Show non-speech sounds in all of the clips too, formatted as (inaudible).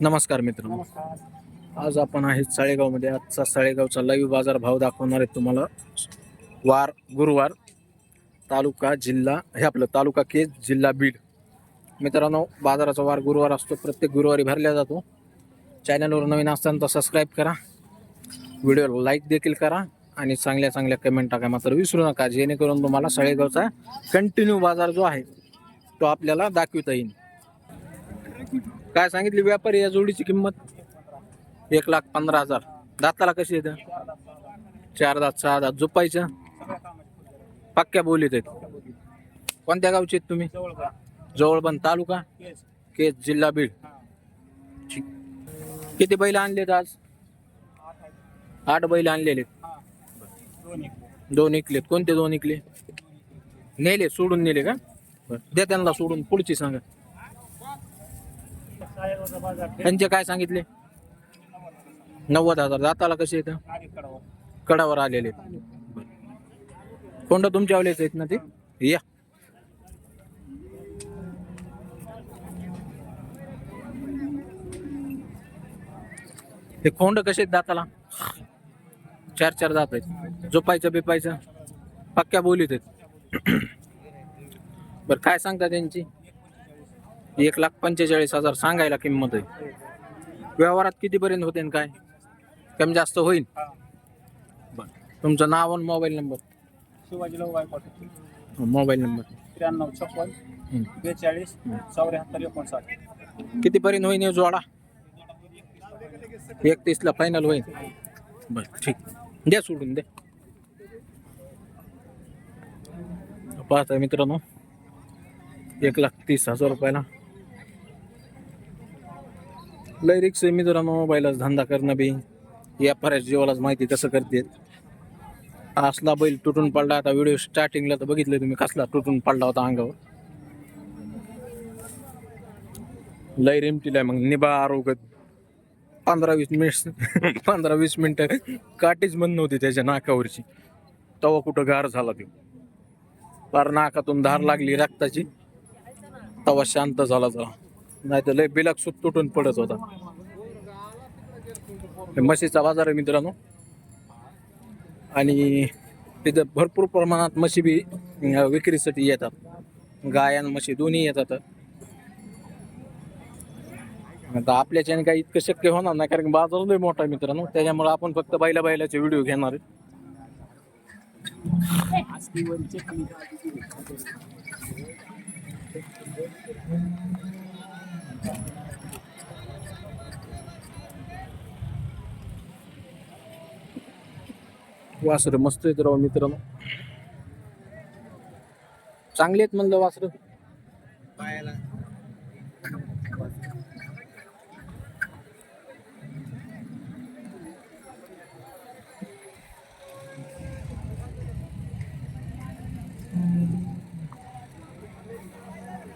नमस्कार मित्रांनो. आज आपण आहे साळेगावमध्ये. आजचा साळेगावचा लाईव्ह बाजार भाव दाखवणार आहे तुम्हाला. वार गुरुवार तालुका जिल्हा हे आपलं तालुका केज जिल्हा बीड. मित्रांनो बाजाराचा वार गुरुवार असतो. प्रत्येक गुरुवारी भरला जातो. चॅनलवर नवीन असताना तर सबस्क्राईब करा. व्हिडिओला लाईक देखील करा. आणि चांगल्या चांगल्या कमेंट टाका. मात्र विसरू नका. जेणेकरून तुम्हाला साळेगावचा कंटिन्यू बाजार जो आहे तो आपल्याला दाखविता येईल. काय सांगितली? व्यापारी या जोडीची किंमत? एक लाख पंधरा हजार. दाताला कशी येतं? चार दात सहा दात. झोपायचं पक्क्या बोलीत आहेत. कोणत्या गावचे आहेत तुम्ही? जवळगा जवळबन तालुका? केस जिल्हा बीड. किती बैल आणलेत आज? आठ बैल आणलेले दोन इकलेत. कोणते दोन इकले? नेले सोडून नेले का? बरं. द्या त्यांना सोडून. पुढची सांगा. त्यांचे काय सांगितले? नव्वद हजार. दाताला कसे येतं कडावर आलेले. कोंड तुमच्या आवलेच आहेत ना ते? या. ते खोंड कसे आहेत दाताला? चार चार दात आहेत. झोपायचं बिपायचं? पक्क्या बोलीत आहेत. बरं काय सांगता त्यांची? एक लाख पंचेचाळीस हजार सांगायला किंमत आहे. व्यवहारात कितीपर्यंत होते काय? कमी जास्त होईल? बरं. तुमचं नाव आणि mobile number? Shivajirao Gaikwad mobile number. त्र्याण्णव छप्पन. बेचाळीस चौऱ्याहत्तर एकोणसाठ. कितीपर्यंत होईल जोडा? एकतीसला फायनल होईल. बरं ठीक. द्या सोडून द्या. पाहता मित्रांनो एक लाख तीस हजार रुपयाला लय रिक्स आहे मित्रांनो. मोबाईलच धंदा करणं बी. व्यापाऱ्याच्या जीवालाच माहिती कसं करते. असला बैल तुटून पडला. आता व्हिडिओ स्टार्टिंगला तर बघितलं तुम्ही कसला तुटून पडला होता अंगावर. लय रेमटीला मग निबा आरोग्य पंधरा वीस मिनिट (laughs) पंधरा वीस मिनिटं काटीच बंद नव्हती त्याच्या नाकावरची. तवा कुठं गार झाला तो. पार नाकातून धार लागली रक्ताची. तवा शांत झाला जरा. नाही तर लय बिलाक सुत तुटून पडत होता. म्हशीचा बाजार आहे मित्रांनो. आणि तिथं भरपूर प्रमाणात म्हशी बी विक्रीसाठी येतात. गाय आणि म्हशी दोन्ही येतात. आता आपल्याच्याने काही इतकं शक्य होणार नाही कारण बाजार लय मोठा आहे मित्रांनो. त्याच्यामुळे आपण फक्त बैला बैलाचे व्हिडिओ घेणार आहे. वासर मस्त आहेत राव मित्रांनो. चांगले आहेत म्हणलं वासर.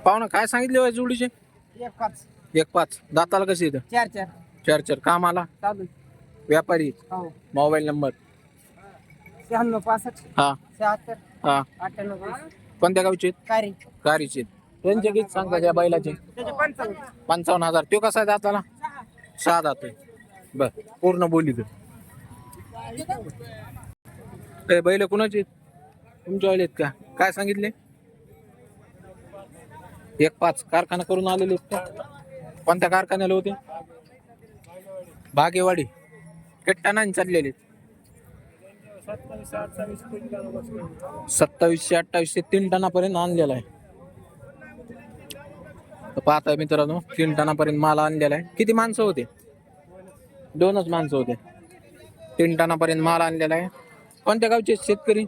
पाहुणा काय सांगितले हो जोडीचे? एक पाच. एक पाच. दाताला कसे येतं चार चार. चार चार. कामाला? चालू. व्यापारी? हो. Mobile number? शहाण्णव पासष्ट हा. शहात्तर हा. अठ्ठ्याण्णव कोणत्या गावचे? आहेत? काय रे कारीचे. आहेत. त्यांचे किती सांगता त्या बैलाचे? त्याचे पंचावन्न. पंचावन्न हजार. तो कसा आहे दाताला? सहा दात आहे. बर पूर्ण बोली तर ते बैल कुणाचे? आहेत? तुमच्या वाले आहेत का? काय सांगितले? एक पाच कारखाना करून आलेले आहेत का? कोणत्या कारखान्याला होते? बागेवाडी. केट्टाना चाललेले आहेत. सत्तावीसशे अठ्ठावीसशे तीन टनापर्यंत आणलेला आहे. पाहताय मित्रांनो तीन टनापर्यंत माल आणलेला आहे. किती माणसं होते? दोनच माणसं होते. तीन टनापर्यंत माल आणलेला आहे. कोणत्या गावचे शेतकरी?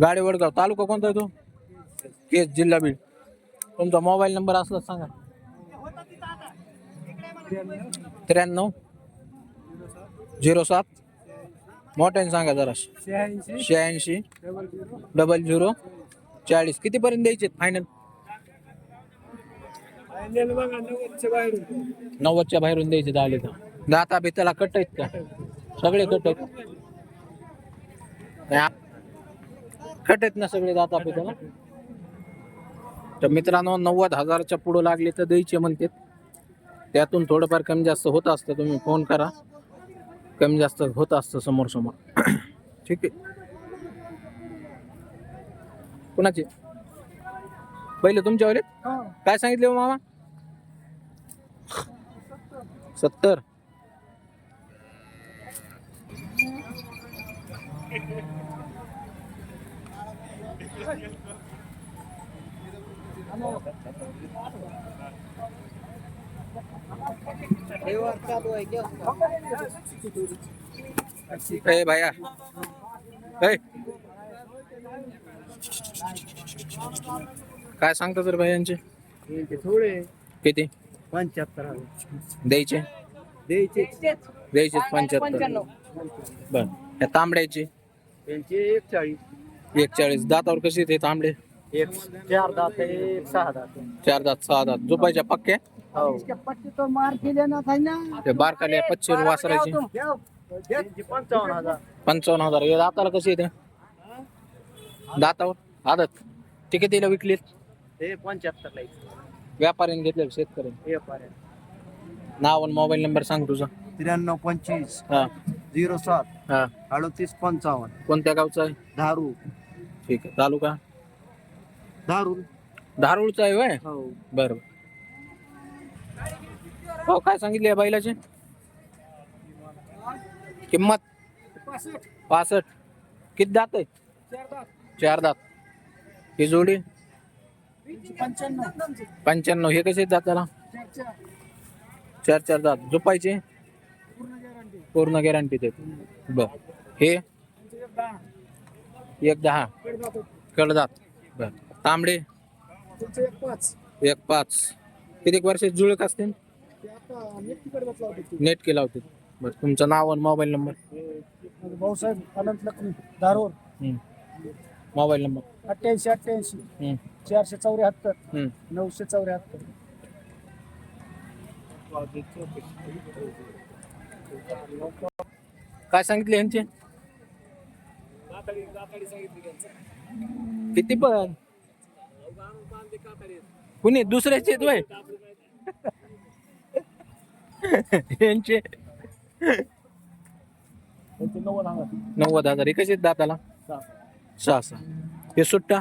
गाडी वडगाव तालुका कोणता आहे तो? केस जिल्हा बीड. तुमचा मोबाईल नंबर असला सांगा. त्र्याण्णव. झिरो सात. मोठ्याने सांगा जरा शहाऐंशी. शहाऐंशी. Double zero. चाळीस. कितीपर्यंत द्यायचे फायनल नव्वदच्या बाहेर नव्वदच्या बाहेरून द्यायचे दहा तर. दाता बिताला कट आहेत का? सगळे कट आहेत. कट आहेत ना सगळे दाता बिताला तर मित्रांनो नव्वद हजारच्या पुढं लागले तर द्यायचे म्हणतात. त्यातून थोडंफार कमी जास्त होत असतं तुम्ही फोन करा. कमी जास्त होत असतं समोर समोर. ठीक आहे. कुणाचे? पहिले तुमच्यावर काय सांगितले हो मामा? सत्तर. ए भैया. काय सांगता तर भैयांचे? थोडे. किती? पंच्याहत्तर द्यायचे? द्यायचे. द्यायचे पंच्याहत्तर. बर. तांबड्याचे? त्यांचे एक चाळीस एक चाळीस दातावर कसे ते तांबडे? एक चार दात आहे एक सहा दात आहे. चार दात सहा दात. झोपायच्या पक्के? हो. पट्टी तो मार केले ना था ना ते बारकाले पच्चीस वासरायचे. त्यांचे पंचावन्न हजार. पंचावन्न हजार हे दाताला कसे येते दातावर? आदत. ते कितीला विकलीत? ते पंच्याहत्तर ला व्यापाऱ्याने घेतले शेतकरी हे पर्यंत नाव आणि मोबाईल नंबर सांग तुझा. त्र्याण्णव पंचवीस हा. झिरो सात हा. अडतीस पंचावन्न. कोणत्या गावचा आहे? धारू. ठीक आहे. तालुका धारू धारूळचा आहे होय हो. बरं. हो काय सांगितले या बैलाचे? किंमत? पासष्ट. किती दात आहे? चार दात. ही जोडी? पंच्याण्णव. हे कसे दात त्याला? चार चार दात. झोपायचे? पूर्ण गॅरंटी देते. बर. हे? एक दहा. कडदात बर. तांबडे? एक पाच. किती वर्ष जुळक असतील? नेट केला होते. बर तुमचं नाव आणि mobile number Bhausaheb Anant Lakshmi Dharor mobile number अठ्ठ्याऐंशी अठ्ठ्याऐंशी. चारशे चौऱ्याहत्तर. नऊशे चौऱ्याहत्तर. काय सांगितले यांचे? किती पण. कुणी? दुसऱ्याचे व्हय? यांचे. नव्वद हजार. नव्वद हजार. हे कसे दाताला? सहा. सहा हे सुट्टा?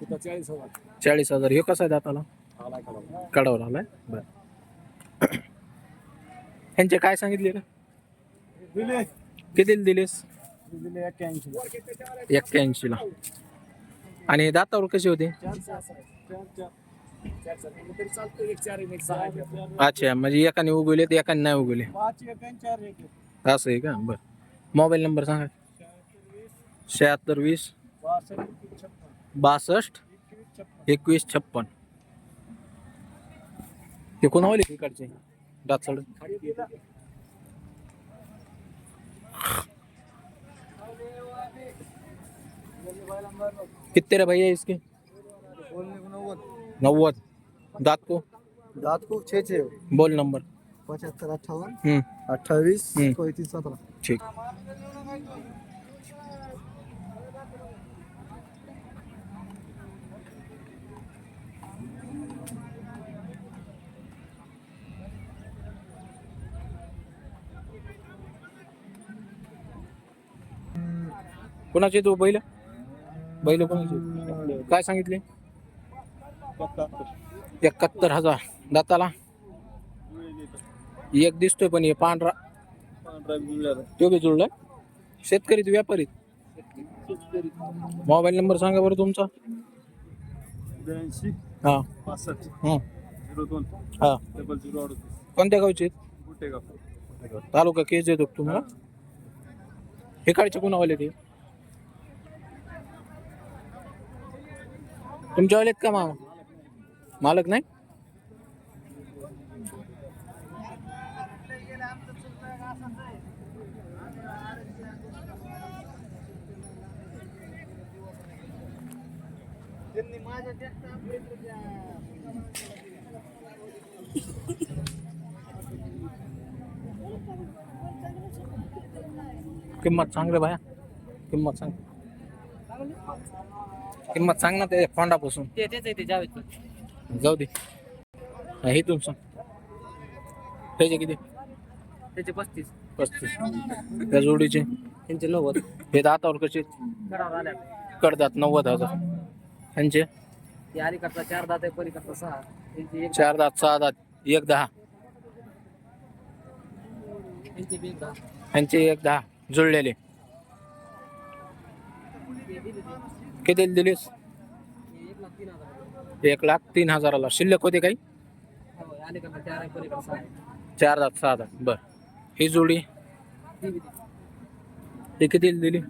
चाळीस हजार. चाळीस हजार. हे कसा आहे दाताला? कडावर आलाय बर. ह्यांचे काय सांगितले रे दिले किती दिलेस? दिले एक्क्याऐंशी एक्क्याऐंशी ला आणि दातावर कसे होते? अच्छा म्हणजे एकाने उगवले तर एकाने नाही उगवले? असं आहे का? बर. मोबाईल नंबर सांगा. शहात्तर वीस बासष्ट एकवीस छप्पन. हे कोणावले तिकडचे दातसड खाली नंबर कितने रे भैया इसके? नव्वद। दात को? दात को छः छः बोल नंबर। पचहत्तर अट्ठावन। हम्म। अट्ठाईस हम्म. पैंतीस सत्रह। ठीक। कोणाचे तो बैल? बैल कोणाचे काय सांगितले? एकाहत्तर हजार. दाताला? एक दिसतोय पण हे पांढरा. तो बी जुळलाय. शेतकरी ते व्यापारी मोबाईल नंबर सांगा बरं तुमचा. हा. हं. कोणत्या गावचे तालुका केज येतो का तुम्हाला? हे. काढचे कोणावाले ते? तुमच्यावाले आहेत का मामा? मालक नाही? किंमत सांग रे भाया. किंमत सांग. किंमत सांग ना ते फोंडापासून. ते तेच आहे ते जावेद जाऊ दे. हा, हे तुम सांग त्याचे किती? त्याचे पस्तीस. पस्तीस. त्या जोडीचे? त्यांचे नव्वद. हे दातावर कसे? आल्या. कडतात नव्वद हजार. यांचे ते अलीकडचा चार दात आहे पलीकडचा सहा. त्यांची एक चार दात सहा दात एक दहा. त्यांची बी एक दहा. यांचे एक दहा. जुळलेले ते दिले किती दिलीस? एक लाख तीन हजार हजाराला. शिल्लक होते काही? हो, चार पलीकडचा सहा दात दात बर. ही जोडी. ही किती दिली?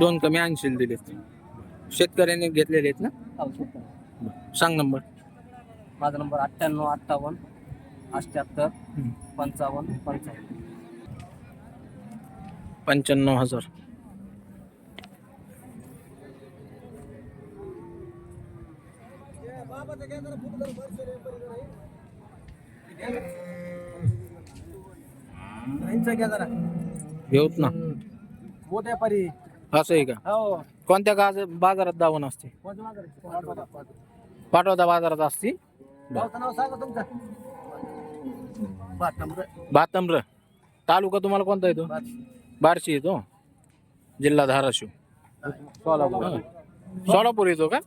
दोन कमी ऐंशी दिले. शेतकऱ्यांनी घेतलेले आहेत ना. सांग नंबर माझा नंबर अठ्ठ्याण्णव अठ्ठावन्न अठ्ठ्याहत्तर पंचावन्न पंचावन्न. पंच्याण्णव हजार. घेऊत ना. मोठ्या परी. असं आहे का? हो. कोणत्या गाज बाजारात दावण असते? पाठवता. बाजारात असते? नाव सांगा तुमचं. बातम्र. तालुका तुम्हाला कोणता येतो? बार्शी येतो. जिल्हा धाराशिव. हा. सोलापूर येतो का?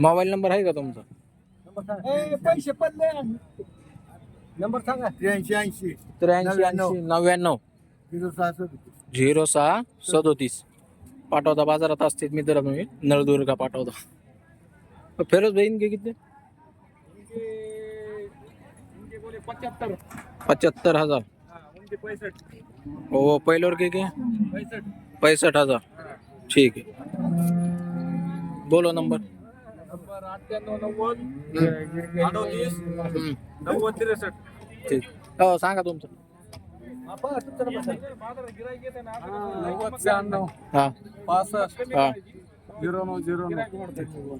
मोबाईल नंबर आहे का तुमचा? पैसे पडले. नंबर सांगा. त्र्याऐंशी ऐंशी. त्र्याऐंशी ऐंशी नव्याण्णव. झिरो सहासष्ट झिरो सहा सदोतीस. पाठवता बाजारात असते मित्र तुम्ही. नळदुर्गा पाठवता. फेरोज बहीण के किती? पचहत्तर पचहत्तर हजार. हो पहिल्यावर के के. पैसठ. पैंसठ हजार. ठीक आहे. बोलो नंबर नंबर. अठ्ठ्याण्णव नव्वद अडोतीस नव्वद त्रेसष्ट. ठीक हो सांगा तुमचं. नव्वद शहाण्णव हा. पासष्ट. हा. झिरो नऊ झिरो नऊ.